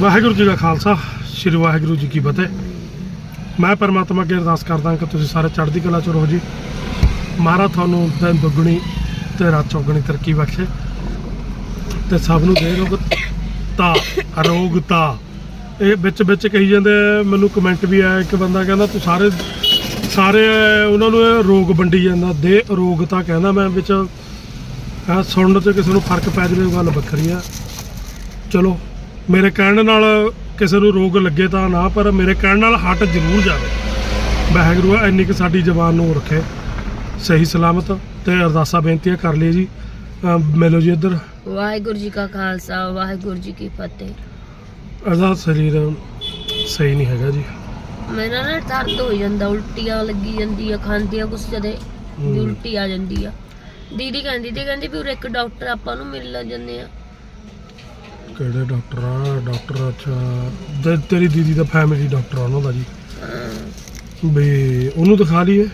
ਵਾਹਿਗੁਰੂ ਜੀ ਦਾ ਖਾਲਸਾ, ਸ੍ਰੀ ਵਾਹਿਗੁਰੂ ਜੀ ਕੀ ਫਤਿਹ। ਮੈਂ ਪਰਮਾਤਮਾ ਅੱਗੇ ਅਰਦਾਸ ਕਰਦਾ ਕਿ ਤੁਸੀਂ ਸਾਰੇ ਚੜ੍ਹਦੀ ਕਲਾ ਚ ਰਹੋ ਜੀ। ਮਹਾਰਾ ਤੁਹਾਨੂੰ ਦਿਨ ਦੁੱਗਣੀ ਤੇ ਰਾਤ ਚੌਗਣੀ ਤਰੱਕੀ ਬਖਸ਼ੇ। ਤੇ ਸਭ ਨੂੰ ਦੇ ਰੋਗ ਤਾ ਅਰੋਗਤਾ ਇਹ ਵਿੱਚ ਵਿੱਚ ਕਹੀ ਜਾਂਦੇ ਮੈਨੂੰ ਕਮੈਂਟ ਵੀ ਆਇਆ, ਇੱਕ ਬੰਦਾ ਕਹਿੰਦਾ, ਤੂੰ ਸਾਰੇ ਸਾਰੇ ਉਹਨਾਂ ਨੂੰ ਇਹ ਰੋਗ ਵੰਡੀ ਜਾਂਦਾ, ਦੇ ਅਰੋਗਤਾ ਕਹਿੰਦਾ ਮੈਂ ਵਿੱਚ। ਸੁਣਨ ਤੇ ਕਿਸੇ ਨੂੰ ਫ਼ਰਕ ਪੈ ਜਾਵੇ ਗੱਲ ਵੱਖਰੀ ਆ। ਚਲੋ ਮੇਰੇ ਕਹਿਣ ਨਾਲ ਕਿਸੇ ਨੂੰ ਰੋਗ ਲੱਗੇ ਤਾਂ ਨਾ ਪਰ ਮੇਰੇ ਕਹਿਣ ਨਾਲ ਹਟ ਜ਼ਰੂਰ ਜਾਵੇ। ਵਾਹਿਗੁਰੂ ਇੰਨੀ ਕਿ ਸਾਡੀ ਜ਼ਬਾਨ ਨੂੰ ਰੱਖੇ। ਸਹੀ ਸਲਾਮਤ ਤੇ ਅਰਦਾਸਾਂ ਬੇਨਤੀਆਂ ਕਰ ਲਈ ਜੀ। ਮਿਲੋ ਜੀ ਇੱਧਰ। ਵਾਹਿਗੁਰੂ ਜੀ ਕਾ ਖਾਲਸਾ ਵਾਹਿਗੁਰੂ ਜੀ ਕੀ ਫਤਿਹ। ਇਹਦਾ ਸਰੀਰ ਸਹੀ ਨਹੀਂ ਹੈਗਾ ਜੀ। ਮੇਰਾ ਨਾ ਦਰਦ ਹੋ ਜਾਂਦਾ ਉਲਟੀਆਂ ਲੱਗੀ ਜਾਂਦੀ ਆ ਖਾਂਦੀਆਂ ਕੁਛ ਜਦੇ। ਉਲਟੀ ਆ ਜਾਂਦੀ ਆ। ਦੀਦੀ ਕਹਿੰਦੀ ਤੇ ਕਹਿੰਦੀ ਵੀ ਉਰੇ ਇੱਕ ਡਾਕਟਰ ਆਪਾਂ ਨੂੰ ਮਿਲ ਲ ਜੰਨੇ ਆ। ਕਿਹੜੇ ਡਾਕਟਰ ਆ? ਡਾਕਟਰ ਅੱਛਾ ਤੇ ਤੇਰੀ ਦੀਦੀ ਦਾ ਫੈਮਿਲੀ ਡਾਕਟਰ ਆ ਉਹਨਾਂ ਦਾ ਜੀ। ਵੀ ਉਹਨੂੰ ਦਿਖਾ ਲਈਏ?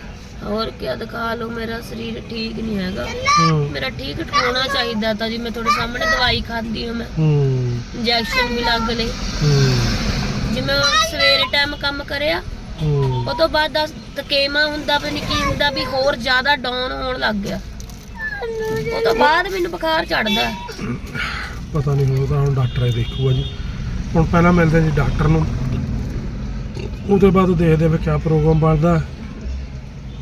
ਹੋਰ ਕੀ ਦਿਖਾ ਲਓ ਮੇਰਾ ਸਰੀਰ ਠੀਕ ਨਹੀਂ ਹੈਗਾ। ਹਾਂ। ਮੇਰਾ ਠੀਕ ਹੋਣਾ ਚਾਹੀਦਾ ਤਾਂ ਜੀ ਮੈਂ ਤੁਹਾਡੇ ਸਾਹਮਣੇ ਦਵਾਈ ਖਾਂਦੀ ਹਾਂ ਮੈਂ। ਹੂੰ। ਇੰਜੈਕਸ਼ਨ ਵੀ ਲੱਗ ਲਏ। ਹੂੰ। ਜਿਵੇਂ ਸਵੇਰੇ ਟਾਈਮ ਕੰਮ ਕਰਿਆ ਹੂੰ। ਉਹ ਤੋਂ ਬਾਅਦ ਦਸ ਤਕੇਮਾ ਹੁੰਦਾ ਵੀ ਨਹੀਂ ਕੀ ਹੁੰਦਾ ਵੀ ਹੋਰ ਜ਼ਿਆਦਾ ਡਾਊਨ ਹੋਣ ਲੱਗ ਗਿਆ। ਉਹ ਤੋਂ ਬਾਅਦ ਮੈਨੂੰ ਬੁਖਾਰ ਚੜਦਾ ਪਤਾ ਨਹੀਂ ਹੋਊਗਾ ਹੁਣ ਡਾਕਟਰ ਹੀ ਦੇਖੂਗਾ ਜੀ। ਹੁਣ ਪਹਿਲਾਂ ਮਿਲਦੇ ਜੀ ਡਾਕਟਰ ਨੂੰ। ਉਹਦੇ ਬਾਅਦ ਦੇਖਦੇ ਵੀ ਕਿਆ ਪ੍ਰੋਗਰਾਮ ਬਣਦਾ।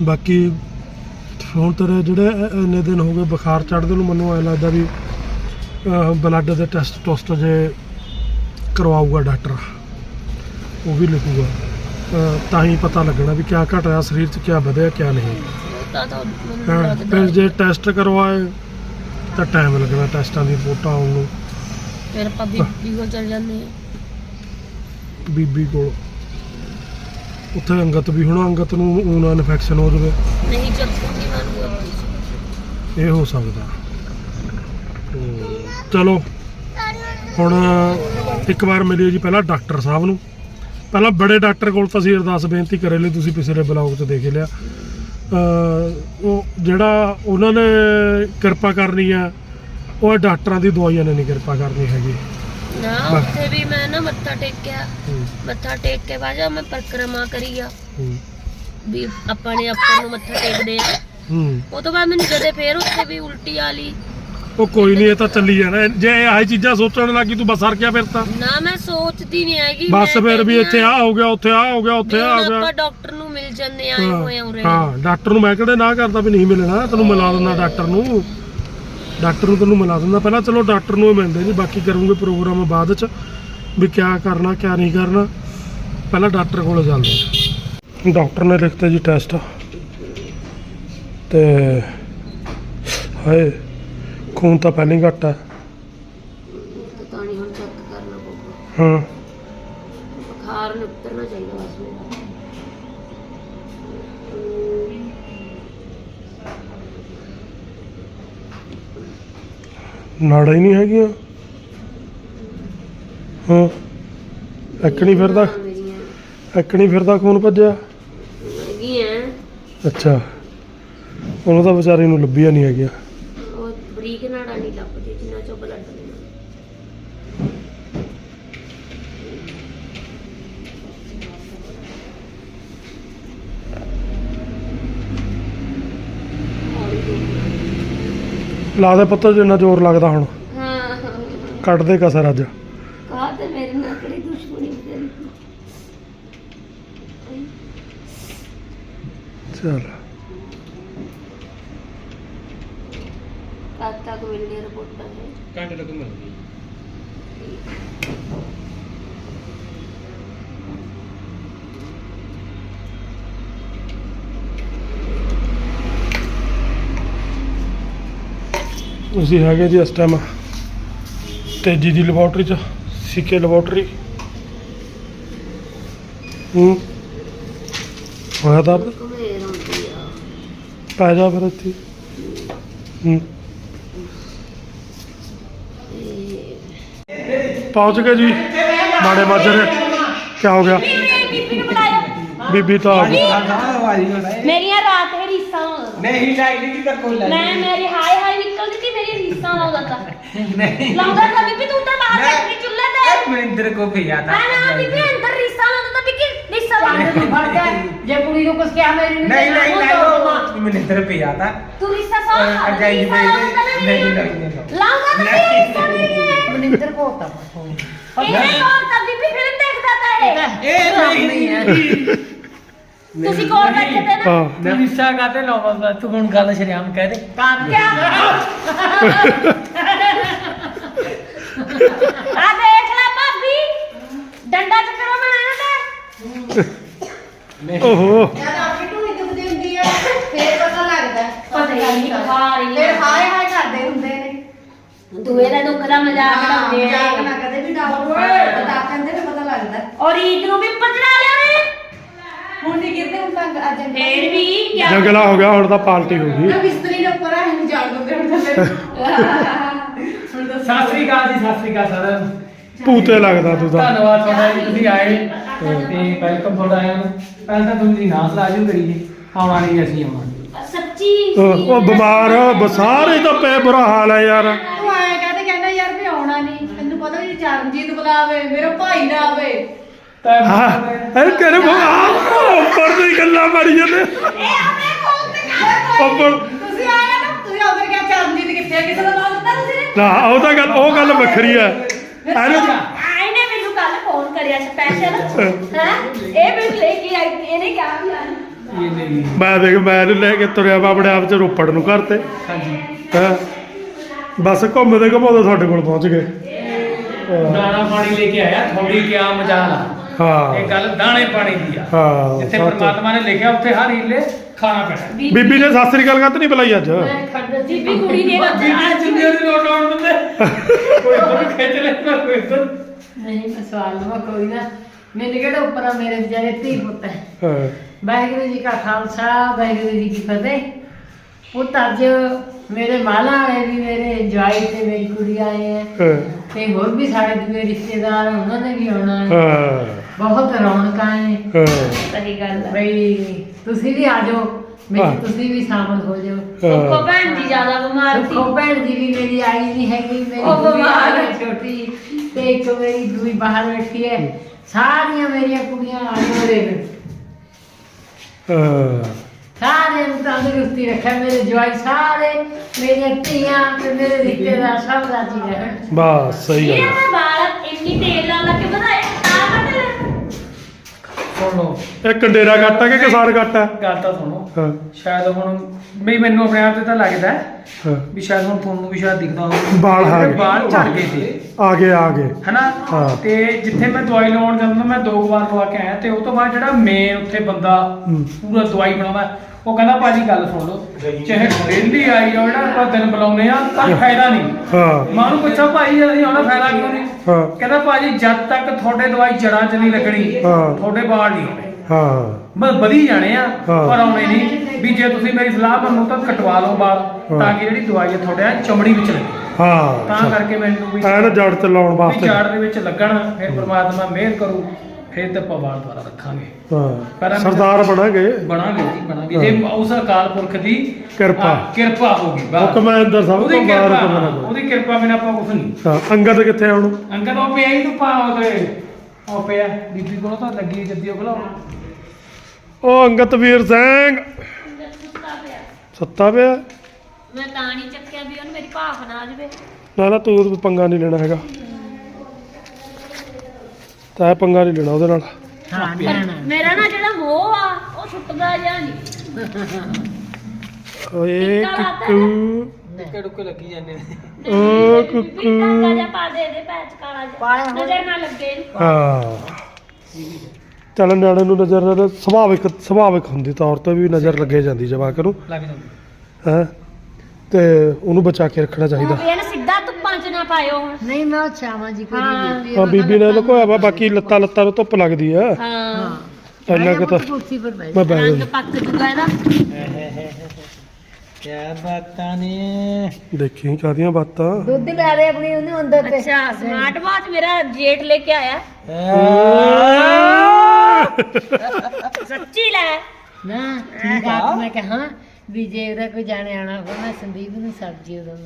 ਬਾਕੀ ਹੁਣ ਤੇਰੇ ਜਿਹੜੇ ਇੰਨੇ ਦਿਨ ਹੋ ਗਏ ਬੁਖਾਰ ਚੜ੍ਹਦੇ ਨੂੰ ਮੈਨੂੰ ਐ ਲੱਗਦਾ ਵੀ ਬਲੱਡ ਦੇ ਟੈਸਟ ਟੋਸਟ ਜੇ ਕਰਵਾਊਗਾ ਡਾਕਟਰ ਉਹ ਵੀ ਲਿਖੂਗਾ। ਤਾਂ ਹੀ ਪਤਾ ਲੱਗਣਾ ਵੀ ਕਿਆ ਘਟ ਰਿਹਾ ਸਰੀਰ 'ਚ ਕਿਆ ਵਧਿਆ ਕਿਆ ਨਹੀਂ। ਤਾਂ ਤਾਂ ਮੈਨੂੰ ਹਾਂ, ਲੱਗਦਾ ਫਿਰ ਜੇ ਟੈਸਟ ਕਰਵਾਏ ਤਾਂ ਟਾਈਮ ਲੱਗਣਾ ਟੈਸਟਾਂ ਦੀ ਰਿਪੋਰਟਾਂ ਆਉਣ ਨੂੰ। ਫਿਰ ਆਪਾਂ ਬੀਬੀ ਕੋਲ ਚੱਲ ਜਾਂਦੇ ਹਾਂ। ਬੀਬੀ ਕੋਲ। ਉੱਥੇ ਅੰਗਤ ਵੀ ਹੁਣ ਅੰਗਤ ਨੂੰ ਊਨਾ ਇਨਫੈਕਸ਼ਨ ਹੋ ਜਾਵੇ। ਨਹੀਂ ਚੱਕੂਗੀ ਮੈਨੂੰ ਇਹ ਹੋ ਸਕਦਾ। ਚਲੋ। ਹੁਣ ਇੱਕ ਵਾਰ ਮਿਲਿਓ ਜੀ ਪਹਿਲਾਂ ਡਾਕਟਰ ਸਾਹਿਬ ਨੂੰ। ਪਹਿਲਾਂ ਬੜੇ ਡਾਕਟਰ ਕੋਲ ਤਾਂ ਅਸੀਂ ਅਰਦਾਸ ਬੇਨਤੀ ਕਰੇ ਲਈ ਤੁਸੀਂ ਪਿਛਲੇ ਬਲੌਗ 'ਚ ਦੇਖ ਹੀ ਲਿਆ। ਉਹ ਜਿਹੜਾ ਉਹਨਾਂ ਨੇ ਕਿਰਪਾ ਕਰਨੀ ਆ ਉਹ ਡਾਕਟਰਾਂ ਦੀ ਦਵਾਈਆਂ ਨੇ ਨਹੀਂ ਕਿਰਪਾ ਕਰਨੀ ਹੈਗੀ। ਨਾ ਬਸ। ਉੱਥੇ ਵੀ ਮੈਂ ਨਾ ਮੱਥਾ ਟੇਕਿਆ। ਮੱਥਾ ਟੇਕ ਕੇ ਬਾਜਾ ਮੈਂ ਪਰਿਕਰਮਾ ਕਰੀ ਆ। ਵੀ ਆਪਾਂ ਨੇ ਆਪਾਂ ਨੂੰ ਮੱਥਾ ਟੇਕਦੇ ਆ। ਹਮ। ਉਹ ਤੋਂ ਬਾਅਦ ਮੈਨੂੰ ਜਦੇ ਫੇਰ ਉੱਥੇ ਵੀ ਉਲਟੀ ਆ ਲਈ। ਉਹ ਕੋਈ ਨਹੀਂ ਇਹ ਤਾਂ ਚੱਲੀ ਜਾਣਾ। ਜੇ ਇਹ ਆਹੀ ਚੀਜ਼ਾਂ ਸੋਚਣ ਲੱਗੀ ਤੂੰ ਬਸ ਹਰ ਕਿਆ ਫਿਰ ਤਾਂ। ਨਾ ਮੈਂ ਸੋਚਦੀ ਨਹੀਂ ਹੈਗੀ ਬਸ ਮੈਂ ਫਿਰ ਵੀ ਕਹਿੰਦੀ ਇੱਥੇ ਆ ਹੋ ਗਿਆ ਉੱਥੇ ਆ ਹੋ ਗਿਆ ਉੱਥੇ ਆ ਹੋ ਗਿਆ। ਆਪਾਂ ਡਾਕਟਰ ਨੂੰ ਮਿਲ ਜੰਨੇ ਆਏ ਹੋਏ ਆ ਉਰੇ। ਹਾਂ ਹਾਂ ਡਾਕਟਰ ਨੂੰ ਮੈਂ ਕਿਹੜੇ ਨਾ ਕਰਦਾ ਵੀ ਨਹੀਂ ਮਿਲਣਾ ਤੈਨੂੰ ਮਿਲਾ ਦਿੰਦਾ ਡਾਕਟਰ ਨੂੰ। ਡਾਕਟਰ ਨੂੰ ਤੈਨੂੰ ਮਿਲਾ ਦਿੰਦਾ। ਪਹਿਲਾਂ ਚਲੋ ਡਾਕਟਰ ਨੂੰ ਹੀ ਮਿਲਦੇ ਜੀ ਬਾਕੀ ਕਰੂੰਗੇ ਪ੍ਰੋਗਰਾਮ ਬਾਅਦ ਚ ਵੀ ਕਿਆ ਕਰਨਾ ਕਿਆ ਨਹੀਂ ਕਰਨਾ। ਪਹਿਲਾਂ ਡਾਕਟਰ ਕੋਲ ਹਾਂ। ਡਾਕਟਰ ਨੇ ਲਿਖਤਾ ਜੀ ਟੈਸਟ। ਤੇ ਹਾਏ। ਖੂਨ ਤਾਂ ਪਹਿਲਾਂ ਹੀ ਘੱਟ ਹੈ ਪਤਾ ਨਹੀਂ ਹੁਣ ਚੈੱਕ ਕਰਨਾ ਪਊਗਾ। ਹਾਂ। ਬੁਖਾਰ ਨੂੰ ਉਤਰਨਾ ਚਾਹੀਦਾ ਬਸ। ਮੇਰਾ ਨਾੜਾ ਹੀ ਨਹੀਂ ਹੈਗੀਆਂ। ਹਾਂ। ਐਕਣੀ ਫਿਰਦਾ। ਮੇਰੀਆਂ। ਐਕਣੀ ਫਿਰਦਾ ਖੂਨ ਭੱਜਿਆ। ਹੈਗੀਆਂ। ਅੱਛਾ। ਉਹਨੂੰ ਤਾਂ ਵਿਚਾਰੀ ਨੂੰ ਲੱਭੀਆਂ ਨਹੀਂ ਹੈਗੀਆਂ ਉਹ ਬਰੀਕ ਨਾੜਾ ਨਹੀਂ ਲੱਭਦੀ ਜਿੰਨਾ ਚੋਂ ਬਲੱਡ ਲੈਣਾ ਲਾ ਦੇ ਪੁੱਤ ਜਿੰਨਾ ਜ਼ੋਰ ਲੱਗਦਾ ਹੁਣ। ਹਾਂ। ਕੱਢ ਦੇ ਕਸਰ ਅੱਜ। ਕਹਾ ਤੇ ਮੇਰੇ ਨਾਲ ਕਿਹੜੀ ਦੁਸ਼ਮਣੀ ਤੇਰੀ? ਚਲ। ਕਦ ਤੱਕ ਮਿਲਣੀ ਰਿਪੋਰਟਾਂ ਹੈ ਘੰਟੇ ਤੱਕ ਮਿਲਦੀ ਅਸੀਂ ਹੈਗੇ ਜੀ ਇਸ ਟਾਈਮ ਤੇਜੀ ਦੀ ਲੈਬੋਰਟਰੀ ਚ ਸੀਕੇ ਲੈਬੋਰਟਰੀ ਹੂੰ। ਹੋਇਆ ਤਾਂ ਪੈ ਜਾ ਫਿਰ ਇੱਥੇ। ਹੂੰ। ਪਹੁੰਚ ਗਏ ਜੀ। ਮਾੜੇ ਮਾਜਰੇ। ਕੀ ਹੋ ਗਿਆ? ਬੀਬੀ ਤਾਂ ਆ ਗਈ। ਮੇਰੀਆਂ ਰਾਤ ਹੈ ਰੀਸਾਂ। ਨਹੀਂ ਲਾਈਟ ਦੀ ਤਾਂ ਕੋਈ ਮੈਂ ਮੇਰੀ ਹਾਏ ਹਾਏ ਨਿਕਲਦੀ ਸੀ ਮੇਰੀ ਰੀਸਾਂ ਲਾਉਂਦਾ ਤਾਂ? ਨਹੀਂ। ਲਾਉਂਦਾ ਤਾਂ ਬੀਬੀ ਤੂੰ ਤਾਂ ਬਾਹਰ ਮੈਂ- ਬੈਠੀ ਚੁੱਲ੍ਹੇ ਤੇ। ਮਨਿੰਦਰ ਕੋ ਭੇਜਾ ਆ ਨਾ ਬੀਬੀ ਅੰਦਰ ਰਿਸ਼ਤਾ ਨਾ ਤਾਂ ਬਿੱਕੀ ਰਿਸ਼ਤਾ ਚਾਹੇ ਤੂੰ ਫੜ ਜਾ ਜੇ ਕੁੜੀ ਨੂੰ ਕੁਝ ਕਿਹਾ ਮੇਰੀ ਨੂੰ ਨਹੀਂ ਨਹੀਂ ਉਹ ਨਹੀਂ ਤੋੜ ਮਾਰ। ਉਹ ਮਨਿੰਦਰ ਭੇਜਾ ਤਾ। ਤੂੰ ਰਿਸ਼ਤਾ ਸੌ ਅ, ਅਜਾਈ ਰਿਸ਼ਤਾ ਲਾਉਂਗਾ ਨਹੀਂ ਨਹੀਂ ਨਹੀਂ। ਲਾਉਂਗਾ ਤਾਂ ਨਹੀਂ ਰਿਸ਼ਤਾ ਨਹੀਂ ਮਨਿੰਦਰ ਕੋ ਤਾਂ ਇਹਨੇ ਕੌਣ ਤਾਂ ਬੀਬੀ ਫਿਲਮ ਦੇਖਦਾ ਤਾਂ ਇਹ। ਇਹ ਨਹੀਂ ਹੈ। ਤੁਸੀਂ ਕੋਲ ਬੈਠੇ ਤੇ ਨਾ? ਹਾਂ ਮੈਂ ਵਿਸ਼ਾ ਕਾਤੇ ਲਾਉਂਦਾ ਤੂੰ ਹੁਣ ਗੱਲ ਸ਼ਰਿਆਮ ਕਹਿ ਦੇ। ਕੰਮ ਕਿਆ? ਆ ਦੇਖ ਲੈ ਭਾਬੀ। ਡੰਡਾ ਚੱਕਰੋਂ ਬਣਾਇਆ ਤੇ। ਓਹੋ। ਜਦ ਆਪਣੀ ਟੂਣੀ ਦੁਖਦੀ ਹੁੰਦੀ ਹੈ ਫੇਰ ਪਤਾ ਲੱਗਦਾ। ਪਤਾ ਹੀ ਨਹੀਂ ਬੁਖਾਰ ਹੀ ਫਿਰ ਹਾਏ ਹਾਏ ਕਰਦੇ ਹੁੰਦੇ ਨੇ। ਦੂਏ ਦਾ ਦੁੱਖ ਦਾ ਮਜ਼ਾਕ ਉਡਾਉਂਦੇ ਮਜ਼ਾਕ ਨਾ ਆ ਕਦੇ ਵੀ ਡਾਓ ਬਤਾ ਕਹਿੰਦੇ ਨੇ ਪਤਾ ਲੱਗਦਾ। ਔਰ ਈਦ ਨੂੰ ਵੀ ਪਟਣਾ ਲਿਆਵੇ ਹੁਣ ਨਹੀਂ ਗਿਰਦੇ ਹੁਣ ਤਾਂ ਅੱਜ ਫੇਰ ਵੀ ਕਿਆ ਜੰਗਲਾ ਹੋ ਗਿਆ ਹੁਣ ਤਾਂ ਪਾਲਟੀ ਹੋ ਗਈ। ਨਾ ਬਿਸਤਰੀ ਦੇ ਉੱਪਰ ਆ ਨਹੀਂ ਜਾਣ ਦਿੰਦੇ ਹੁਣ ਥੱਲੇ ਹੁਣ ਤਾਂ ਸਤਿ ਸ੍ਰੀ ਅਕਾਲ ਜੀ ਸਤਿ ਸ੍ਰੀ ਅਕਾਲ ਸਾਰਿਆਂ ਨੂੰ ਭੂਤੇ ਲੱਗਦਾ ਤੂੰ ਤਾਂ। ਧੰਨਵਾਦ ਤੁਹਾਡਾ ਜੀ ਤੁਸੀਂ ਆਏ। ਤੇ ਵੈਲਕਮ ਤੁਹਾਡਾ ਆਇਆਂ। ਨੂੰ ਪਹਿਲਾਂ ਤਾਂ ਤੁਸੀਂ ਨਾਸ ਲਾਜੂ ਕਰੀਏ ਆਉਣਾ ਨਹੀਂ ਅਸੀਂ ਆਉਣਾ ਸੱਚੀ? ਉਹ ਬਿਮਾਰ ਆ, ਸਾਰੇ ਤਾਂ ਪੈ ਬੁਰਾ ਹਾਲ ਹੈ ਯਾਰ। ਤੂੰ ਆਇਆ ਕਹਿੰਦੇ ਕਹਿੰਦਾ ਯਾਰ ਵੀ ਆਉਣਾ ਨਹੀਂ। ਤੈਨੂੰ ਪਤਾ ਜੀ ਚਰਨਜੀਤ ਬੁਲਾਵੇ ਮੇਰਾ ਭਾਈ ਨਾ ਆਵੇ। ਤਾਂ ਹਾਂ ਇਹ ਕਰ ਉੱਪਰ ਦੀ ਗੱਲਾਂ ਮਾਰੀ ਜਾਂਦੇ ਇਹ ਆਪਣੇ ਫੋਨ ਤੇ ਕਰ ਉੱਪਰ ਤੁਸੀਂ ਆਇਆ ਨਾ ਤੁਸੀਂ ਉਧਰ ਕਿਹਾ ਚਰਨਜੀਤ ਕਿੱਥੇ ਆ? ਕਿਸੇ ਦਾ ਨਾਮ ਦਿੱਤਾ ਤੁਸੀਂ ਨੇ? ਨਾ ਉਹ ਤਾਂ ਗੱਲ ਉਹ ਗੱਲ ਵੱਖਰੀ ਹੈ ਇਹਨੂੰ ਆਇਨੇ ਮੈਨੂੰ ਕੱਲ ਫੋਨ ਕਰਿਆ ਸਪੈਸ਼ਲ ਹੈ? ਇਹ ਮੈਨੂੰ ਲੈ ਕੇ ਆਈ ਇਹਨੇ ਕਿਹਾ ਵੀ ਆਣਾ ਇਹ ਨਹੀਂ ਮੈਂ ਦੇਖ ਮੈਂ ਇਹਨੂੰ ਲੈ ਕੇ ਤੁਰਿਆ ਵਾ ਆਪਣੇ ਆਪ ਚ ਰੋਪੜ ਨੂੰ ਘਰ ਤੇ। ਹਾਂਜੀ। ਹਾਂ? ਬਸ ਘੁੰਮਦੇ ਘੁੰਮਾਉਂਦੇ ਤੁਹਾਡੇ ਕੋਲ ਪਹੁੰਚ ਗਏ। ਦਾਣਾ ਪਾਣੀ ਲੈ ਕੇ ਆਇਆ ਥੋੜੀ ਕਿਆ ਮਜਾਲ ਆ ਇਹ ਹਾਂ ਗੱਲ ਦਾਣੇ ਪਾਣੀ ਦੀ ਆ। ਹਾਂ ਜਿੱਥੇ ਸੱਚ। ਪਰਮਾਤਮਾ ਨੇ ਲਿਖਿਆ ਉੱਥੇ ਹਰ ਹੀਲੇ ਖਾਣਾ ਪੈਣਾ। ਬੀਬੀ ਨੇ ਸਤਿ ਸ੍ਰੀ ਅਕਾਲ ਨਹੀਂ ਬੁਲਾਈ ਅੱਜ। ਮੈਂ ਖੜਦਾ ਸੀ ਬੀਬੀ ਕੁੜੀ ਨੇ ਬੀਬੀ ਚੁੰਨੀਆਂ ਦੀ ਨੋਟ ਆਉਣ ਦਿੰਦੇ। ਕੋਈ ਇੱਧਰ ਖਿੱਚ ਲੈਂਦਾ ਕੋਈ ਇੱਧਰ ਨਹੀਂ ਮੈਂ ਸਵਾਲ ਲਵਾ ਕੋਈ ਨਾ। ਮੈਨੂੰ ਕਿਹੜਾ ਉੱਪਰ ਆ ਮੇਰੇ ਵਿਚਾਰੇ ਧੀ ਪੁੱਤ ਹੈ? ਹਾਂ। ਵਾਹਿਗੁਰੂ ਜੀ ਕਾ ਖਾਲਸਾ ਵਾਹਿਗੁਰੂ ਜੀ ਕੀ ਫਤਿਹ। ਪੁੱਤ ਅੱਜ ਮੇਰੇ ਮਾਲਾ ਵਾਲੇ ਵੀ ਮੇਰੇ ਜਵਾਈ ਤੇ ਮੇਰੀ ਕੁੜੀ ਆਏ ਹੈ ਹਾਂ, ਤੇ ਹੋਰ ਵੀ ਸਾਡੇ ਦੂਏ ਰਿਸ਼ਤੇਦਾਰ ਉਹਨਾਂ ਨੇ ਵੀ ਆਉਣਾ ਹੈ। ਹਾਂ। ਬਹੁਤ ਰੌਣਕਾਂ ਹੈ ਹਾਂ। ਸਹੀ ਗੱਲ ਹੈ ਬਈ ਤੁਸੀਂ ਵੀ ਆ ਜਾਓ ਹਾਂ। ਤੁਸੀਂ ਵੀ ਸ਼ਾਮਲ ਹੋ ਜਾਓ। ਸੁੱਖੋ ਭੈਣ ਜੀ ਜ਼ਿਆਦਾ ਬਿਮਾਰ ਸੀ। ਸੁੱਖੋ ਭੈਣ ਜੀ ਵੀ ਮੇਰੀ ਆਈ ਨਹੀਂ ਹੈਗੀ ਮੇਰੀ ਉਹ ਬਿਮਾਰ। ਹੈ ਛੋਟੀ। ਤੇ ਇੱਕ ਮੇਰੀ ਦੂਈ ਬਾਹਰ ਬੈਠੀ ਹੈ। ਸਾਰੀਆਂ ਮੇਰੀਆਂ ਕੁੜੀਆਂ ਆ ਮੇਰੇ ਹਾਂ। ਸਾਰੇ ਨੂੰ ਤੰਦਰੁਸਤੀ ਰੱਖੇ ਮੇਰੇ ਜਵਾਈ ਸਾਰੇ ਮੇਰੀਆਂ ਧੀਆਂ ਤੇ ਮੇਰੇ ਰਿਸ਼ਤੇਦਾਰ ਸਭ ਰਾਜੀ ਰਹਿਣ। ਬਸ ਸਹੀ ਗੱਲ। ਮੈਂ ਬਾਲ ਇੰਨੀ ਤੇਲ ਲਾ ਲਾ ਕੇ ਬਣਾਇਆ ਤਾਂ ਕੱਢ ਲੈ ਸੁਣ। ਲਓ ਇਹ ਕੰਡੇਰਾ ਕੱਟ ਹੈ ਕਿ ਕਿਸਾਨ ਕੱਟ ਹੈ ਗੱਲ ਤਾਂ ਸੁਣੋ। ਹਾਂ। ਸ਼ਾਇਦ ਹੁਣ ਵੀ ਮੈਨੂੰ ਆਪਣੇ ਆਪ ਤੇ ਤਾਂ ਲੱਗਦਾ ਹੈ ਹਾਂ। ਵੀ ਸ਼ਾਇਦ ਹੁਣ ਤੁਹਾਨੂੰ ਵੀ ਸ਼ਾਇਦ ਦਿਖਦਾ ਹੋਵੇ ਵਾਲ ਗਏ। ਵਾਲ ਝੜ ਗਏ ਸੀ ਆ ਗਏ ਆ ਗਏ। ਹਨਾ? ਹਾਂ। ਤੇ ਜਿੱਥੇ ਮੈਂ ਦਵਾਈ ਲਾਉਣ ਜਾਂਦਾ ਮੈਂ ਦੋ ਵਾਰ ਦਵਾ ਕੇ ਆਇਆ ਤੇ ਉਹ ਤੋਂ ਬਾਅਦ ਜਿਹੜਾ ਮੇਨ ਉੱਥੇ ਬੰਦਾ ਹੂੰ। ਪੂਰਾ ਦਵਾਈ ਬਣਾਉਂਦਾ ਉਹ ਕਹਿੰਦਾ ਭਾਜੀ ਗੱਲ ਸੁਣ ਲਓ। ਚਾਹੇ ਡੇਲੀ ਆਈ ਜਾਓ ਜਿਹੜਾ ਆਪਾਂ ਦਿਨ ਬੁਲਾਉਨੇ ਆ ਤਾਂ ਫਾਇਦਾ ਨਹੀਂ। ਹਾਂ। ਮਾਂ ਨੂੰ ਪੁੱਛਿਆ ਭਾਈ ਨਹੀਂ ਆਉਣਾ ਫਾਇਦਾ ਕਿਉਂ ਨਹੀਂ? ਹਾਂ। ਕਹਿੰਦਾ ਭਾਜੀ ਜਦ ਤੱਕ ਤੁਹਾਡੇ ਦਵਾਈ ਜੜਾਂ 'ਚ ਨਹੀਂ ਲੱਗਣੀ ਹਾਂ। ਤੁਹਾਡੇ ਵਾਲ ਨਹੀਂ ਹਾਂ। ਬਸ ਵਧੀ ਜਾਣੇ ਆ ਹਾਂ। ਪਰ ਆਉਣੇ ਨਹੀਂ। ਵੀ ਜੇ ਤੁਸੀਂ ਮੇਰੀ ਸਲਾਹ ਮੰਨੋ ਤਾਂ ਕਟਵਾ ਲਓ ਵਾਲ ਹਾਂ। ਤਾਂ ਕਿ ਜਿਹੜੀ ਦਵਾਈ ਹੈ ਤੁਹਾਡੇ ਆ ਚਮੜੀ ਵਿੱਚ ਲੱਗੇ। ਹਾਂ ਤਾਂ ਕਰਕੇ ਮੈਨੂੰ ਵੀ ਐਨ ਜੜ ਤੇ ਲਾਉਣ ਵੀ ਵਾਸਤੇ। ਝਾੜ ਦੇ ਵਿੱਚ ਲੱਗਣ ਫਿਰ ਪ੍ਰਮਾਤਮਾ ਮਿਹਰ ਕਰੂ ਫਿਰ ਤੇ ਆਪਾਂ ਵਾਲ ਦੁਆਰਾ ਰੱਖਾਂਗੇ। ਹਾਂ। ਮੈਂ- ਸਰਦਾਰ ਬਣਾਂਗੇ। ਬਣਾਂਗੇ ਜੀ ਬਣਾਂਗੇ। ਜੇ ਉਸ ਅਕਾਲ ਪੁਰਖ ਦੀ ਕਿਰਪਾ। ਹਾਂ, ਕਿਰਪਾ ਹੋਗੀ। ਹੁਕਮ ਹੈ ਅੰਦਰ ਸਭ ਉਹਦੀ ਤੋਂ ਬਾਹਰ ਕਿਰਪਾ। ਉਹਦੀ ਕਿਰਪਾ ਬਿਨਾਂ ਆਪਾਂ ਕੁਝ ਨਹੀਂ। ਹਾਂ ਅੰਗਦ ਕਿੱਥੇ ਆ ਹੁਣ? ਅੰਕਲ ਉਹ ਪਿਆ ਹੀ ਤੂੰ ਪਾ ਉਹਦੇ ਉਹ ਪਿਆ ਬੀਬੀ ਕੋਲ ਤਾਂ ਲੱਗੀ ਜੱਦੀ ਉਹ ਖਲਾਉਣਾ ਉਹ ਅੰਗਤ ਵੀਰ ਸਿੰਘ। ਸੁੱਤਾ ਪਿਆ। ਸੱਤਾ ਪਿਆ? ਮੈਂ ਤਾਂ ਨਹੀਂ ਚੱਕਿਆ ਵੀ ਉਹਨੂੰ ਮੇਰੀ ਭਾਫ ਨਾ ਆ ਜਾਵੇ। ਨਾ ਨਾ ਤੂੰ ਪੰਗਾ ਨਹੀਂ ਲੈਣਾ ਹੈਗਾ। ਤਾਂ ਇਹ ਪੰਗਾ ਨਹੀਂ ਲੈਣਾ ਉਹਦੇ ਨਾਲ। ਹਾਂ ਮੇਰਾ ਨਾ ਜਿਹੜਾ ਮੋਹ ਆ ਉਹ ਛੁੱਟਦਾ ਜਾਂ ਨਹੀਂ। ਓਏ ਕੁੱਕੂ। ਟੁੱਕੇ ਟੁੱਕੇ ਲੱਗੀ ਜਾਂਦੇ ਨੇ। ਓ ਕੁੱਕੂ। ਪਾ ਦੇ ਦੇ ਪੈਚ ਕਾਲਾ। ਨਜ਼ਰ ਨਾ ਲੱਗੇ। ਇਹਨੂੰ। ਹਾਂ। ਚੱਲ ਨਿਆਣੇ ਨੂੰ ਨਜ਼ਰ ਨਾਲ ਸੁਭਾਵਿਕ ਸੁਭਾਵਿਕ ਹੁੰਦੀ ਤੌਰ ਤੇ ਵੀ ਨਜ਼ਰ ਲੱਗੇ ਜਾਂਦੀ ਜਵਾਕ ਨੂੰ। ਲੱਗ ਜਾਂਦੀ। ਹੈ? ਤੇ ਉਹਨੂੰ ਬਚਾ ਕੇ ਰੱਖਣਾ ਚਾਹੀਦਾ। ਵੀ ਇਹਨੂੰ ਸਿੱਧਾ ਧੁੱਪਾਂ 'ਚ ਨਾ ਪਾਇਓ ਹੁਣ। ਨਹੀਂ ਮੈਂ ਉਹ ਛਾਵਾਂ ਜੀ ਕੋਈ ਹਾਂ। ਨਹੀਂ ਹਾਂ ਬੀਬੀ ਨੇ ਲੁਕੋਇਆ ਵਾ ਬਾਕੀ ਲੱਤਾਂ ਲੱਤਾਂ ਨੂੰ ਧੁੱਪ ਲੱਗਦੀ ਆ। ਹਾਂ। ਇੰਨਾ ਕੁ ਤਾਂ ਕੁਰਸੀ ਪਰ ਬੈਠ ਮੈਂ ਬਹਿ ਰੰਗ ਪੱਕ ਚੁੱਕਾ ਇਹਦਾ। ਕੀ ਬਾਤਾਂ ਨੇ? ਦੇਖੀ ਕਾਦੀਆਂ ਬਾਤਾਂ? ਦੁੱਧ ਲੈ ਦੇ ਆਪਣੀ ਉਹਨੂੰ ਅੰਦਰ ਤੇ। ਅੱਛਾ ਸਮਾਰਟ ਵਾਚ ਮੇਰਾ ਜੇਠ ਲੈ ਕੇ ਆਇਆ। ਸੱਚੀ ਲੈ। ਨਾ ਠੀਕ ਆ। ਮੈਂ ਕਿਹਾ ਹਾਂ ਵੀ ਜੇ ਉਹਦਾ ਕੋਈ ਜਾਣੇ ਆਣਾ ਹੋਵੇ ਮੈਂ ਸੰਦੀਪ ਨੂੰ ਸਬਜ਼ੀ ਉਦੋਂ